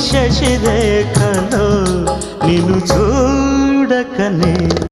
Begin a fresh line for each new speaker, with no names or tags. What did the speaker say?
శశిరేఖలో నిన్ను చూడకనే